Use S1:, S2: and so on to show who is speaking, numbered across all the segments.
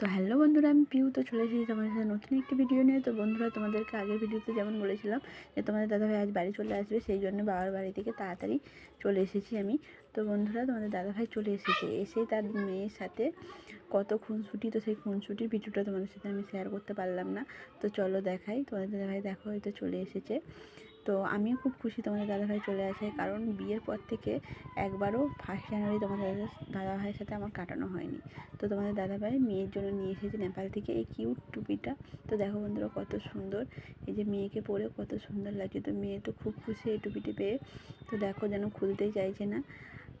S1: তো হ্যালো বন্ধুরা, আমি পিউ। তো চলে এসেছি তোমাদের সাথে নতুন একটি ভিডিও নিয়ে। তো বন্ধুরা, তোমাদেরকে আগের ভিডিওতে যেমন বলেছিলাম যে, তোমাদের দাদাভাই আজ বাড়ি চলে আসবে, সেই জন্য বাবার বাড়ি থেকে তাড়াতাড়ি চলে এসেছি আমি। তো বন্ধুরা, তোমাদের দাদাভাই চলে এসেছে। এসে তার মেয়ের সাথে কত খুনসুটি, তো সেই খুনসুটির ভিডিওটা তোমাদের সাথে আমি শেয়ার করতে পারলাম না। তো চলো দেখাই। তোমাদের দাদাভাই দেখো, হয়তো চলে এসেছে। তো আমিও খুব খুশি তোমাদের দাদাভাই চলে আসে। কারণ বিয়ের পর থেকে একবারও ফার্স্ট জানুয়ারি তোমাদের দাদা, দাদাভাইয়ের সাথে আমার কাটানো হয়নি। তো তোমাদের দাদাভাই মেয়ের জন্য নিয়ে এসেছে নেপাল থেকে এই কিউট টুপিটা। তো দেখো বন্ধুরা কত সুন্দর। এই যে মেয়েকে পরে কত সুন্দর লাগছে। তো মেয়ে তো খুব খুশি এই টুপিটি পেয়ে। তো দেখো যেন খুলতেই চাইছে না।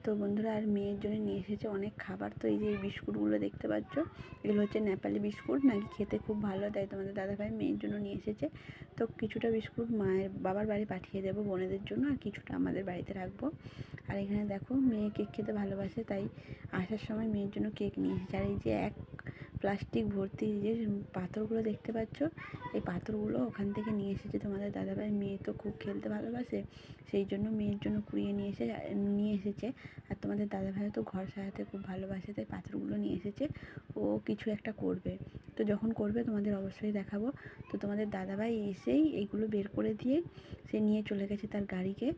S1: তো বন্ধুরা আর মেয়ের জন্য নিয়ে এসেছে অনেক খাবার। তো এই যে এই বিস্কুটগুলো দেখতে পাচ্ছ, এগুলো হচ্ছে নেপালি বিস্কুট, নাকি খেতে খুব ভালো, তাই তোমাদের দাদাভাই মেয়ের জন্য নিয়ে এসেছে। তো কিছুটা বিস্কুট মায়ের বাবার বাড়ি পাঠিয়ে দেবো বোনেদের জন্য, আর কিছুটা আমাদের বাড়িতে রাখব। আর এখানে দেখো, মেয়ে কেক খেতে ভালোবাসে, তাই আসার সময় মেয়ের জন্য কেক নিয়ে এসেছে। আর এই যে এক প্লাস্টিক ভর্তি যে পাথরগুলো দেখতে পাচ্ছ, এই পাথরগুলো ওখান থেকে নিয়ে এসেছে তোমাদের দাদাভাই। মেয়ে তো খুব খেলতে ভালোবাসে, সেই জন্য মেয়ের জন্য কুড়িয়ে নিয়ে এসে, নিয়ে এসেছে। আর তোমাদের দাদাভাইও তো ঘর সাজাতে খুব ভালোবাসে, তাই পাথরগুলো নিয়ে এসেছে। ও কিছু একটা করবে। তো যখন করবে তোমাদের অবশ্যই দেখাবো। তো তোমাদের দাদাভাই এসেই এইগুলো বের করে দিয়ে সে নিয়ে চলে গেছে তার গাড়িকে।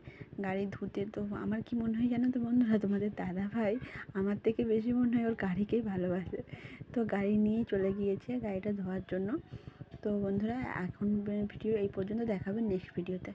S1: গাড়ি ধুতে তো আমার কি মনে হয় জানো তো বন্ধুরা? তোমাদের দাদাভাই আমার থেকে বেশি মনে হয় ওর গাড়িকেই ভালোবাসে। তো গাড়ি নিয়েই চলে গিয়েছে গাড়িটা ধোয়ার জন্য। তো বন্ধুরা, এখন ভিডিও এই পর্যন্ত দেখাবে নেক্সট ভিডিওতে।